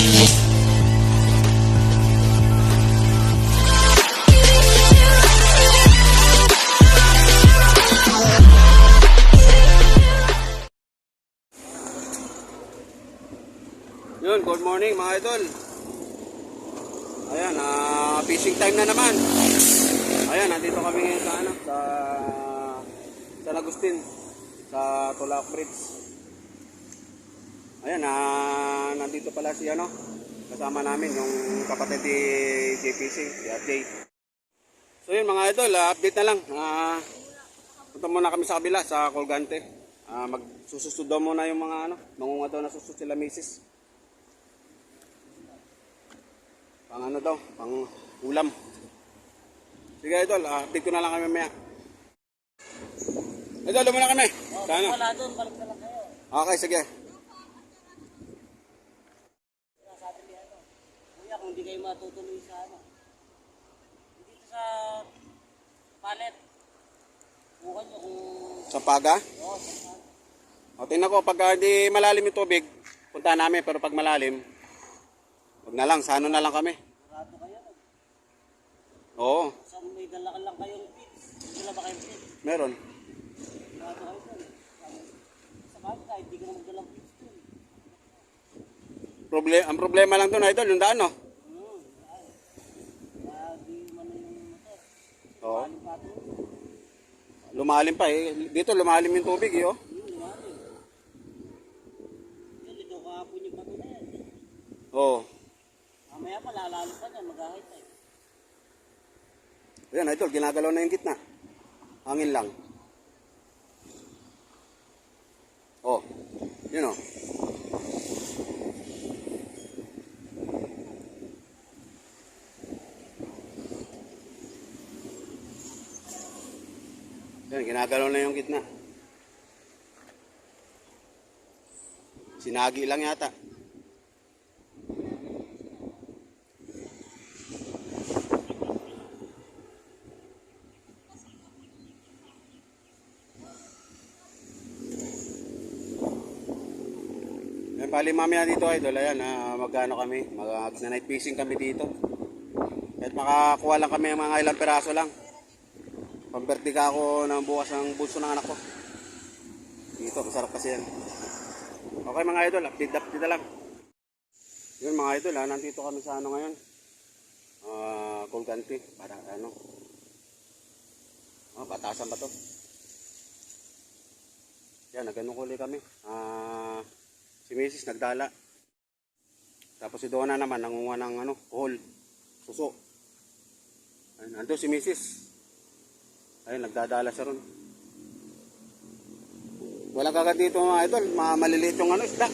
Yun, good morning mga idol. Ayan, ah, fishing time na naman. Ayan, nandito kami ngayon sa ano, sa San Agustin, sa Tulac Bridge. Ayan, ah, nandito pala si ano, kasama namin yung kapatid ni J Fishing, si. So yun mga idol, ah, update na lang. Ah, punta muna kami sa kabila, sa Colgante. Ah, magsususud daw muna yung mga ano, mangunga daw na susud sila misis. Pang ano daw, pang ulam. Sige idol, ah, update ko na lang kami mamaya. Idol, doon muna kami. Sa? Wala doon, balik na lang kayo. Okay, sige. Sabi ni ano, kuya kung hindi kayo matutuloy sa ano, dito sa palet, bukan nyo kung, Sa paga? oo, sa palet. O, tingnan ko, pag hindi malalim yung tubig, punta namin. Pero pag malalim, wag na lang, sa ano na lang kami. Sigurado kayo. Oo, Saan may dala lang kayong pits, wala ba kayong pits? meron. Sigurado kayo doon. Sa bagay, kahit hindi ka na magdalang pits doon. Proble ang problema lang doon, idol, yung daan, no? Hmm, ay. Kaya di man yung motor. Oo. Lumalim pa eh. Dito lumalim yung tubig eh, oh. Oo. Mamaya pa, lalalo pa dyan, mag-ahit eh. Ayan, idol, ginagalaw na yung gitna. Hangin lang. Oh, yun oh. Yan, ginagalaw na yung gitna. Sinagi lang yata. Yan, bali mamaya dito idol, ayan, ah, magano kami, mag night fishing kami dito. At makakuha lang kami ng mga ilang peraso lang. Pamberti ka ako ng bukas ng bulso ng anak ko. Dito, masarap kasi yan. Okay mga idol, update update lang. Yun mga idol, ha, nandito kami sa ano ngayon. Ah, Colgante, para ano. Ah, batasan ba to? Yan, nagano kuli kami. Ah, si Mrs. nagdala. Tapos si Donna naman nangunga ng ano, hole, suso. Ando si Mrs. Ayun, nagdadala siya ron. Walang kagat dito mga idol, ma maliliit yung ano, isda.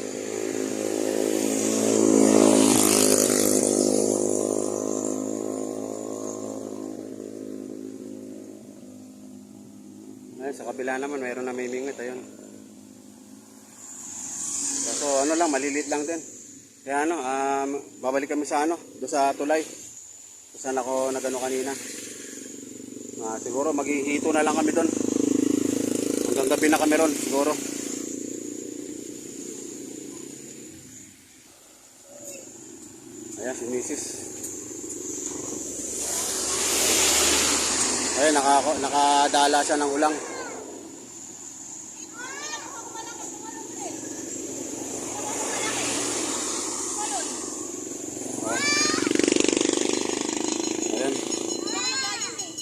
Ayun, sa kabila naman, mayroon na mimingit, ayun. So ano lang, maliliit lang din. Kaya ano, um, babalik kami sa ano, doon sa tulay. Saan ako nagano kanina. Ah, siguro maghihito na lang kami doon. Hanggang gabi na kami ron, siguro. Ayan, si Mrs. Ayan, naka, nakadala siya ng ulang. Ayan,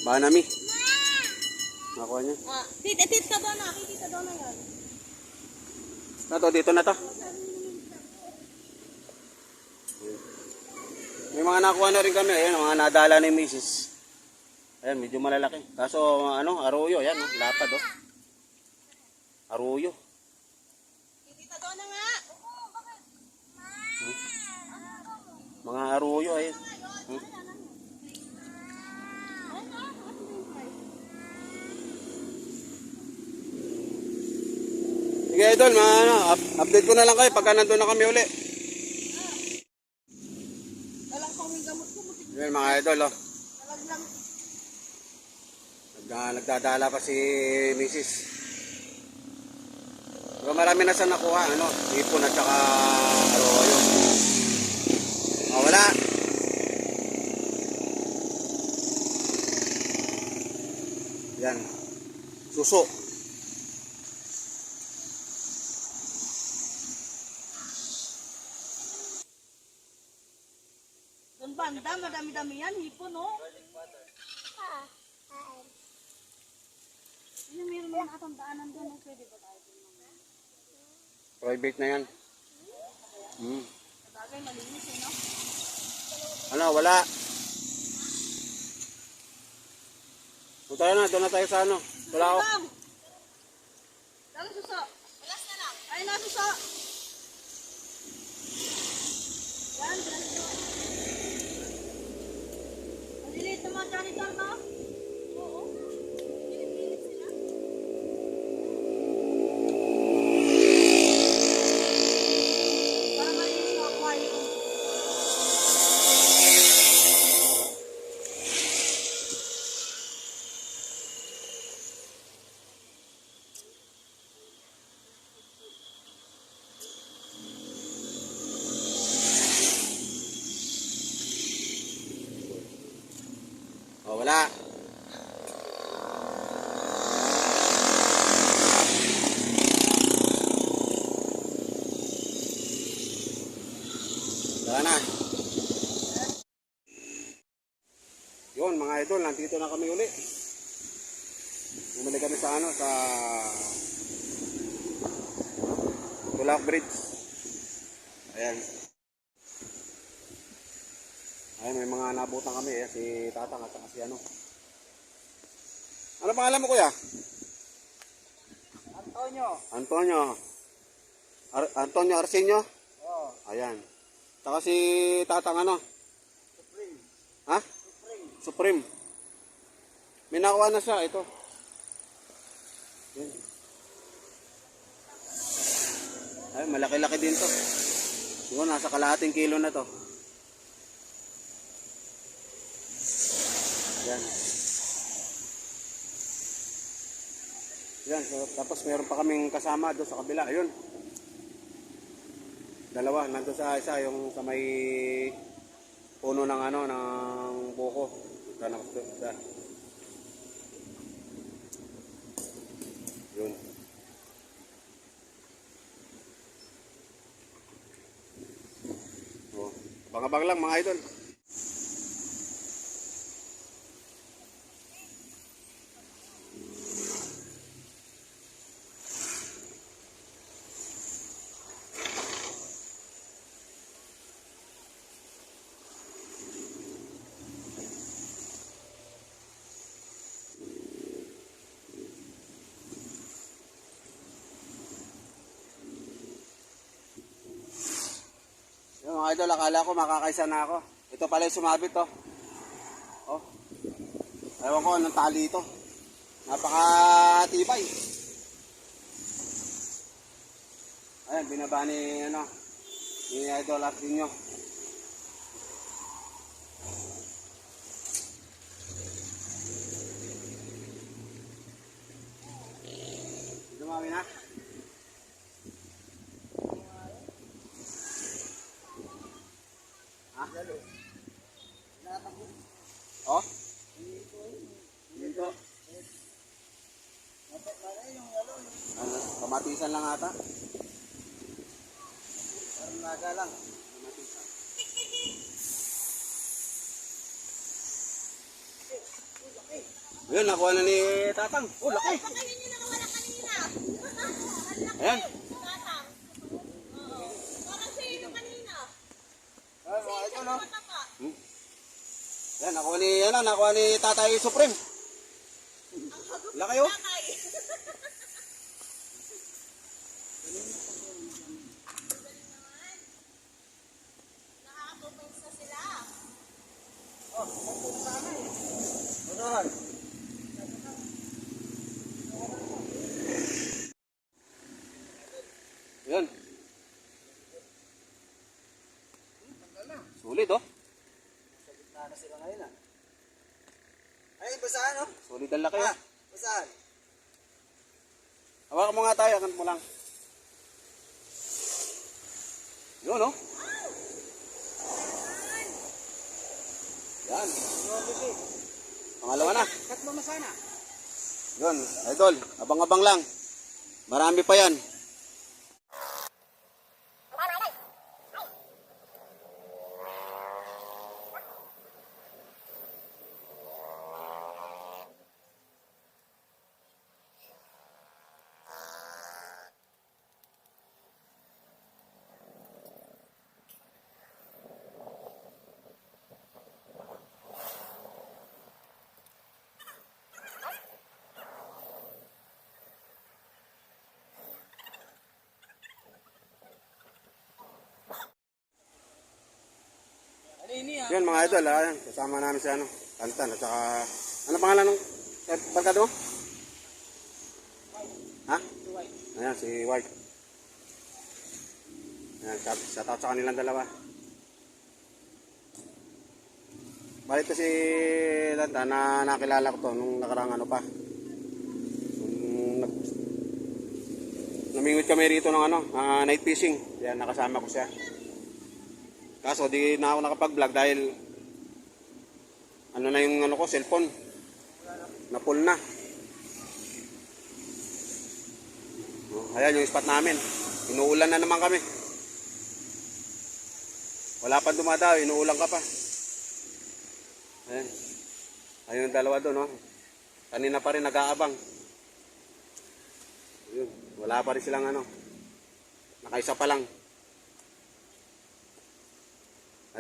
Banami. Nakuha niya. Ah, tit, tit ka doon na. Kikita doon na yan. Na to, dito na to. May mga nakuha na rin kami. Ayan, mga nadala ni Mrs. Ayan, medyo malalaki. Kaso, ano, aruyo. Ayan, oh, lapad, oh. Aruyo. Kikita doon na nga. Oo, bakit? Mga aruyo, ayan. Hmm. Sige, idol, mga, ano, up- update ko na lang kayo pagka nandun na kami uli. Walang kaming gamot ko. Butik Ayan, mga idol, oh. Nagda, nagdadala pa si Mrs. Pero marami na siya nakuha, ano, ipon at saka arroyo. Oh, wala. Yan. Suso. Doon banda, madami-dami yan, hipon, no? Ano meron mga katandaanan doon, no? Pwede ba tayo doon? Private na yan. Hmm. Sabagay, malinis, eh, no? Ano, wala. Punta na, doon na tayo sa ano. Wala ako. Dalo suso. Alas na lang. Ay, na suso. Yan, dalo. Maliliit na mga janitor, no? Oo. Pilit-pilit sila. Para malinis na aquarium. Oh, wala. Wala na. Yun, mga nandito na kami uli. Bumili kami sa ano, sa Tulak Bridge. Ayan. Ay, may mga nabutan kami eh, si Tatang at saka si ano. Ano pangalan mo kuya? Antonio. Antonio. Ar Antonio Arsenio? Oh, Ayan. Saka si Tatang ano? Supreme. Ha? Supreme. Supreme. May nakuha na siya, ito. Yan. Ay, malaki-laki din to. Siguro nasa kalahating kilo na to. Yan. Yan, so, tapos meron pa kaming kasama doon sa kabila. Ayun. Dalawa, nandun sa isa, yung sa may puno ng ano, ng buko. Sa nakasuda. Abang-abang lang mga idol. Yung mga idol, akala ko makakaisa na ako. Ito pala yung sumabit to. Oh. Ewan ko anong tali ito. Napakatibay. Ayan, binaba ni, ano, ni Idol Artinio. Dumami na. Ha? Oh? Dito. Ano, kamatisan lang ata. Parang naga lang. Ayun, nakuha na ni Tatang. Oh, laki. Ayan. Yan, nakuha ni, ano, nakuha ni Tatay Supreme. Laki oh. Yun, no? Yan. Pangalawa na. Katlo na sana. Yun, idol. Abang-abang lang. Marami pa yan. Yun mga idol, ha. Kasama namin si ano, Tantan at saka, ano pangalan ng eh, barkado mo? Ha? Ayan, si White. Ayan, shout, out sa kanilang dalawa. Balik to si Tantan na nakilala ko to nung nakarang ano pa. Nung nag, namingwit kami rito ng ano, ah, night fishing. Kaya nakasama ko siya. Kaso di na ako nakapag-vlog dahil ano na yung ano ko, cellphone. Na full na. Oh, ayan yung spot namin. Inuulan na naman kami. Wala pa dumadaw, inuulan ka pa. Ayan. Ayun yung dalawa doon, oh. Kanina pa rin nag-aabang. Ayun. Wala pa rin silang ano. Nakaisa pa lang.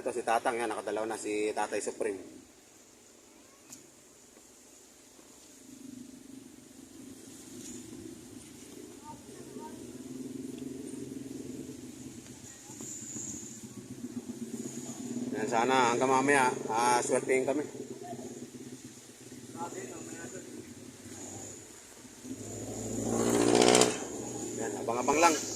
Ito si Tatang yan, nakadalaw na si Tatay Supreme. Yan sana hanggang mamaya, ah, swertein kami. Yan, abang-abang lang.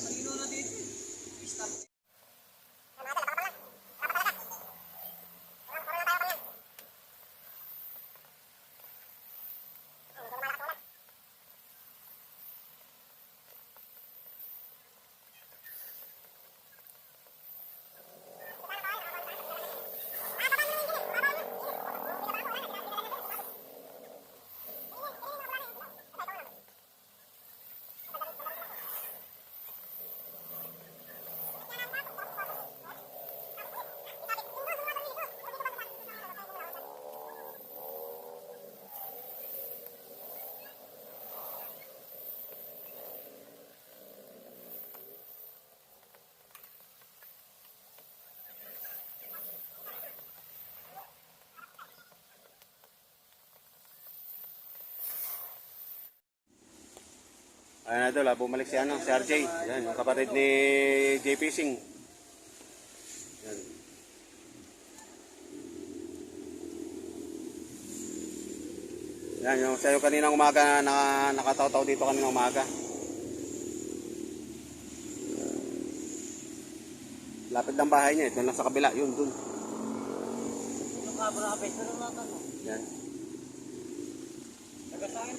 Ayan idol, ah, bumalik si ano, si RJ. Yan, yung kapatid ni JP Singh. Yan. Yan, yung sa'yo kanina umaga, na, nakataw-taw dito kanina umaga. Lapit ng bahay niya, ito lang sa kabila, yun, dun. Yung kabra. Pero tanong. Yan. Taga saan?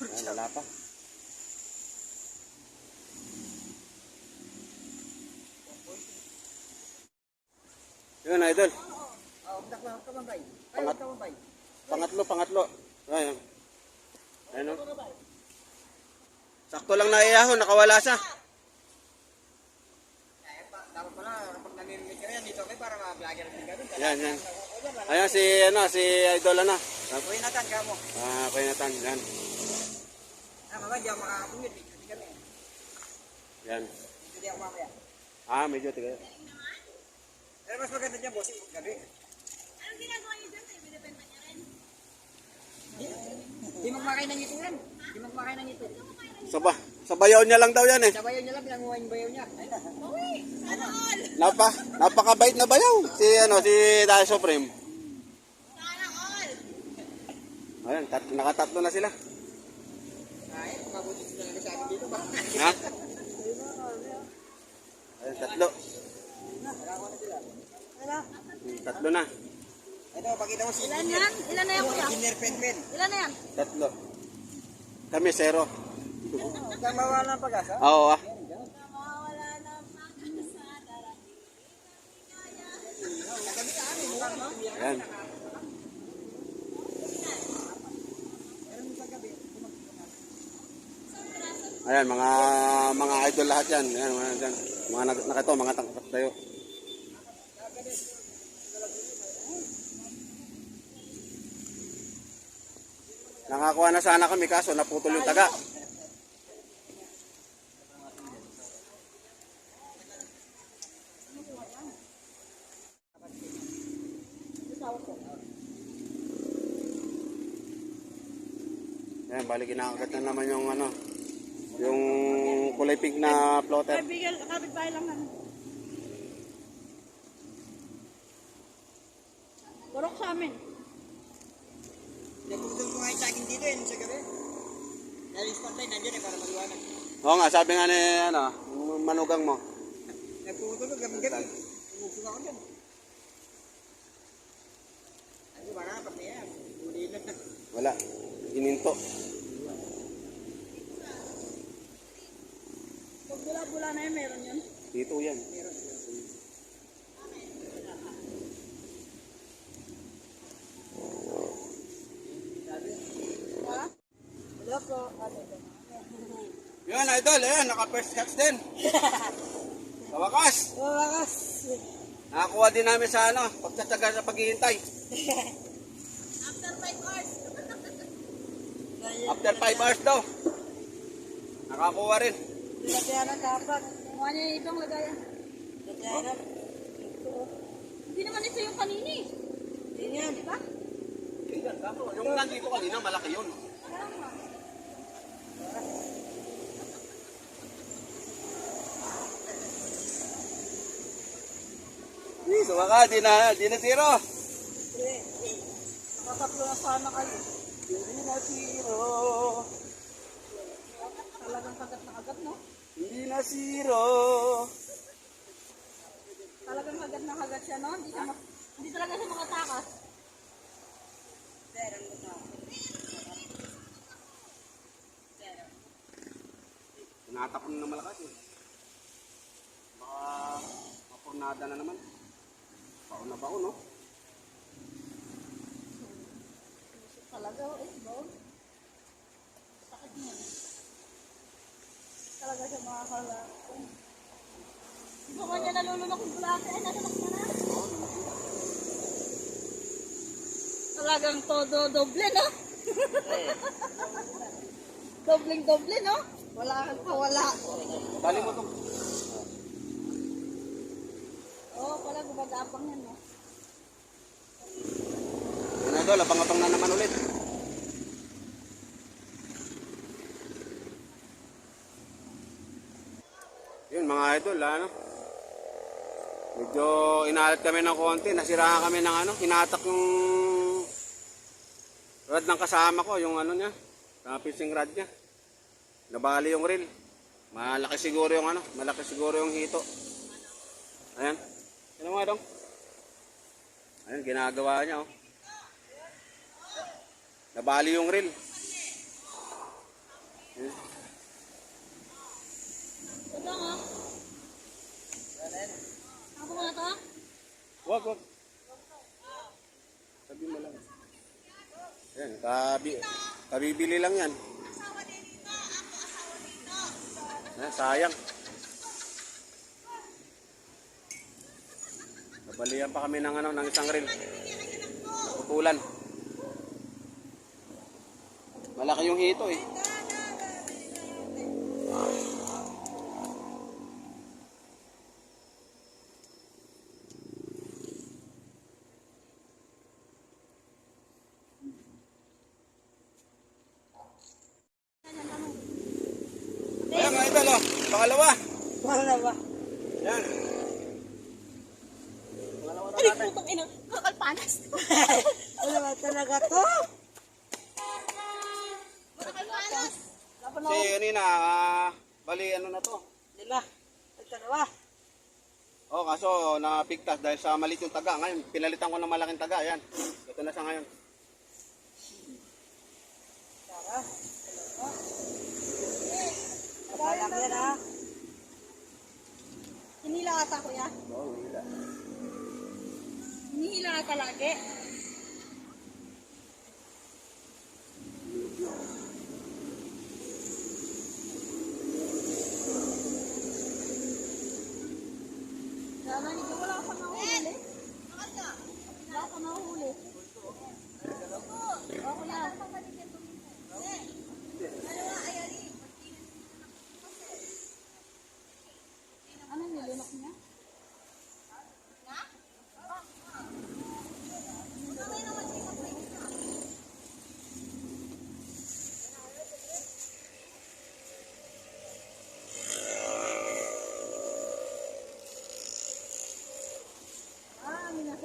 Yan, wala pa. Yun, idol. Oh, dak lang kamambay. Ay, Pangat- kamambay. Pangatlo, pangatlo. Ayan. Ayan o. Sakto lang na iahon, nakawala ka yan. Yan, yan. Ayan si, ano, si Idol, ano. Uy, Nathan, kaya mo. Ah, kay Nathan, yan. Ah, mamaya, di ako makakapungit. eh. Hindi kami. Yan. Hindi ako mamaya. Ah, medyo tiga. Pero mas maganda dyan, bossing, gabi. Anong ginagawa niyo dyan? Binibenta niya rin. Di magmakay ng ito yan. Di magmakay ng ito. Sa, ba, sa bayaw niya lang daw yan eh. Sa bayaw niya lang, pinanguha yung bayaw niya. Uy, sana all. Napa, napakabait na bayaw. Si, ano, si Tayo Supreme. Sana all. Ayan, tat, nakatatlo na sila. Ay, mabuti sila lang sa akin dito ba? Ha? Ayan, tatlo. Na. Ano? Hmm, Tatlo na. Ito, pakita mo si Ilan yan? Ilan na yan, kuya? Ilan na yan? Tatlo. Kami, zero. Kaya mawala ng pag-asa? Oo ah. Ayan. Ayan, mga mga idol lahat yan. Ayan, mga, dyan. mga nakito, mga tangkap tayo. Nakakuha na sana kami kaso naputol yung taga. Bali kinakagat na naman yung ano, yung kulay pink na plotter. Kaibigan, kapitbahay lang namin. Burok sa amin. Nagputol ko nga yung saging dito yun sa gabi. Dahil yung spotlight nandiyan eh para maliwanag. Oo nga, sabi nga ni ano, yung manugang mo. Nagputol ko gabi-gabi. Umupo ako dyan. Ano ba nga, pag yan. Wala, ininto. Bula-bula na yun, meron yun. Dito yan. Ano ba? Yan, idol, ayan, naka first catch din. Sa wakas, Wakas. nakakuha din namin sa ano, pagtataga sa paghihintay. After 5 hours. After 5 hours daw. Nakakuha rin. Lagyan ng dapat. Kumuha niya yung ibang lagayan. Lagyan ng... Hindi naman ito yung kanini. Hindi yan. Di ba? Yung nandito kanina, malaki yun. Sa wakas, di na, di na zero. Nakakatlo na sana kayo. Hindi na zero. Talagang kagat na kagat, no? Hindi na zero. Talagang kagat na kagat siya, no? Hindi, siya ma- hindi talaga siya makatakas. Tinatapon na malakas eh. Baka mapurnada na naman. Baon na baon, no? Talaga, eh, bro. Sakit niya. Talaga siya makakala. Hindi ko niya nalulunok yung bulate. Ay, nasa na na. Talagang todo doble, no? Dobling doble, no? Wala kang kawala. Bali mo to. Oo, pala gumagapang yan, no? Yun na idol, abang-abang na naman ulit. Yun mga idol, ano? Medyo inalat kami ng konti, nasiraan kami ng ano, hinatak yung rod ng kasama ko, yung ano niya, na fishing rod niya. Nabali yung reel. Malaki siguro yung ano, malaki siguro yung hito. Ayan. Ano mga dong? Ayan, ginagawa niya oh. Nabali yung reel. Ayan. Ito, nga. Ako mga to? Wag, wag. Sabi mo lang. Ayan, kabi, kabibili lang yan. Ayan, sayang. Nabalihan pa kami ng ano, ng isang reel. Putulan. Malaki yung hito eh. Ayan mga idol oh, pangalawa. Wala ba? Yan. Pangalawa na Ay, natin. putong ina. Kakalpanas. Ano ba talaga to? Kakalpanas. Laban Kasi kanina, ah, bali ano na to. Lima. At dalawa. Oh, napigtas dahil sa maliit yung taga. Ngayon, pinalitan ko ng malaking taga. Yan. Ito na siya ngayon. Tara. Kapalang yan ha. Hinila ata ko yan. Oo, hila. Hinihila nga palagi.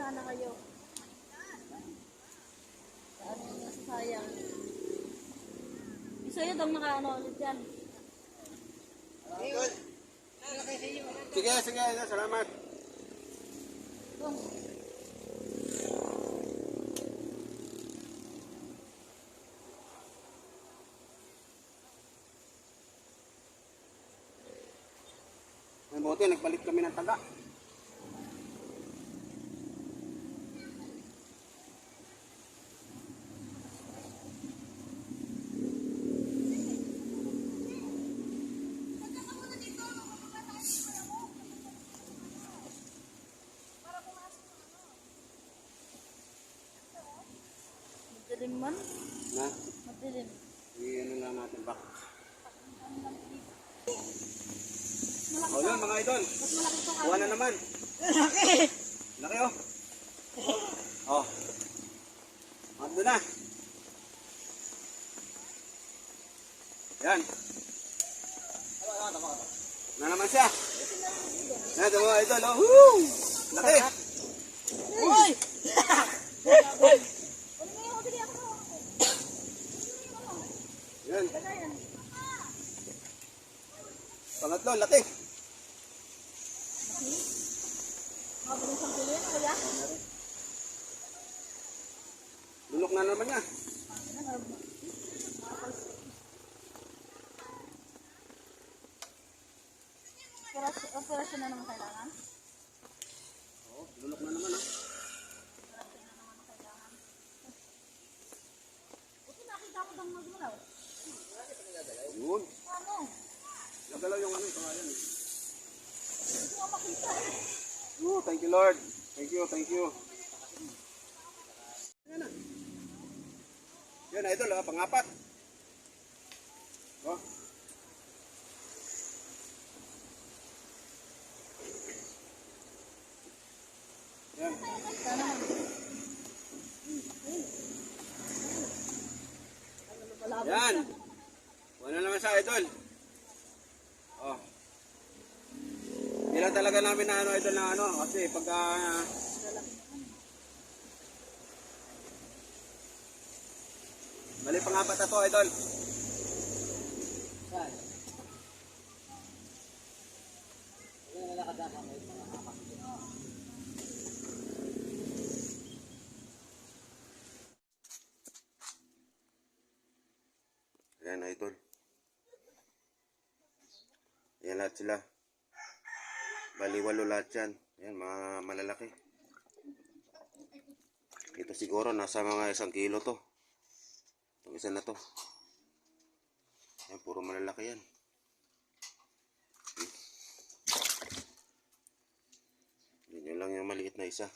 Minasana kayo. Ano yung sayang? Isa yun ang nakaano ulit yan. Sige, sige, salamat. Kung May buti, nagpalit kami ng taga. Madilim man, Na, madilim. i-ano lang natin back. O yun, mga idol. Kuha na naman. Laki. Laki oh. Oh. Ando na. Yan. Na naman siya. Yan, ito mga idol. Oh. Woo! Laki. Uy! Yan. Pangatlo, laki. Mabilis ang pili, kuya. Lulok na naman niya. Operasyon, operasyon na naman kailangan. Oh, lulok na naman ah. Buti nakita mo bang magmulaw. Yun. Ano? Nagalaw yung ano, ito nga yan. eh. Oh, thank you Lord. Thank you, thank you. Yan na. Yan, idol ah, pangapat. Oh. Yan. Yan. Wala naman sa idol. Hindi lang talaga namin na ano idol na ano kasi pagka Bali pangapat na to idol. Saan? Yan ang nakadaka may mga hamak. Ayan idol. Ayan lahat sila. Bali walo lahat yan. Ayan mga malalaki. Ito siguro nasa mga isang kilo to. Itong isa na to. Ayan puro malalaki yan. Yan lang yung maliit na isa.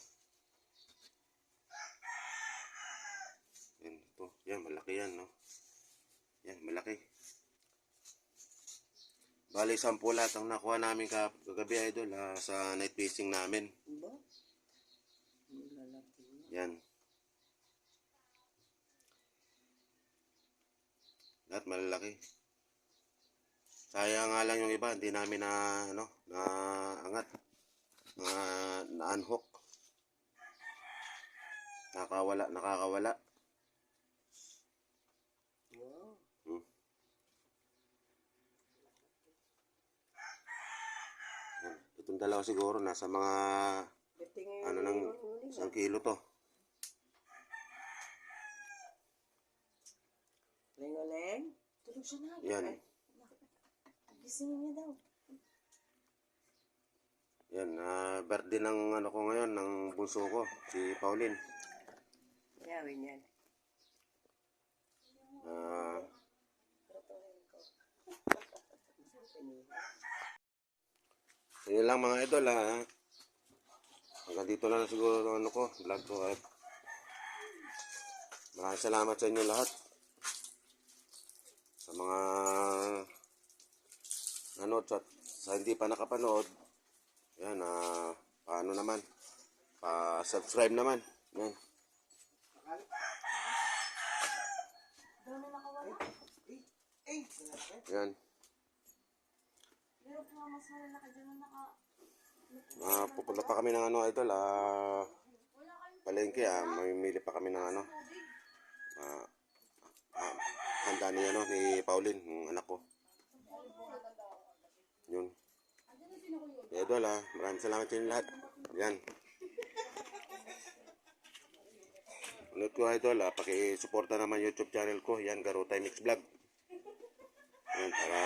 Yan to. Yan malaki yan no. Yan, malaki. Bali, sampu lahat ang nakuha namin ka- kagabi, idol, ah, sa night fishing namin. Ba? Yan. Lahat malalaki. Sayang nga lang yung iba, hindi namin na, ano, na angat. Na, na unhook. Nakawala, nakakawala. Wow. Hmm. Itong dalawa siguro nasa mga ano nang isang kilo to. Leng-leng. Tulog siya na. Yan. Gisingin niya daw. Yan, ah, birthday ng ano ko ngayon, ng bunso ko, si Pauline. Yawin yan. Yun lang mga idol ha. Hanggang dito lang siguro ano ko, vlog ko. At maraming salamat sa inyo lahat. Sa mga nanood sa, sa hindi pa nakapanood. Yan, ah, paano naman? Pa-subscribe naman. Yan. Yan. Pero po mas malalaki dyan na naka... Ah, pupunta pa kami ng ano idol, ah, palengke ah, mamimili pa kami ng ano, ah, ah, handa ni ano, ni Pauline, yung anak ko. Yun. Idol ah, maraming salamat sa inyo lahat. Yan. Ulit ko idol ah, paki-suporta naman YouTube channel ko, yan, Garutay Mix Vlog. Yan, para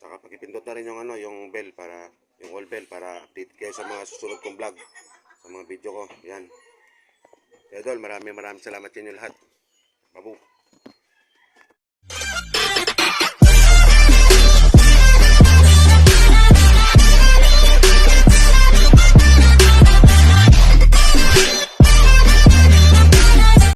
saka pakipindot na rin yung ano, yung bell para yung all bell para update kayo sa mga susunod kong vlog sa mga video ko. Yan. Idol, maraming maraming salamat sa inyo lahat. Babu.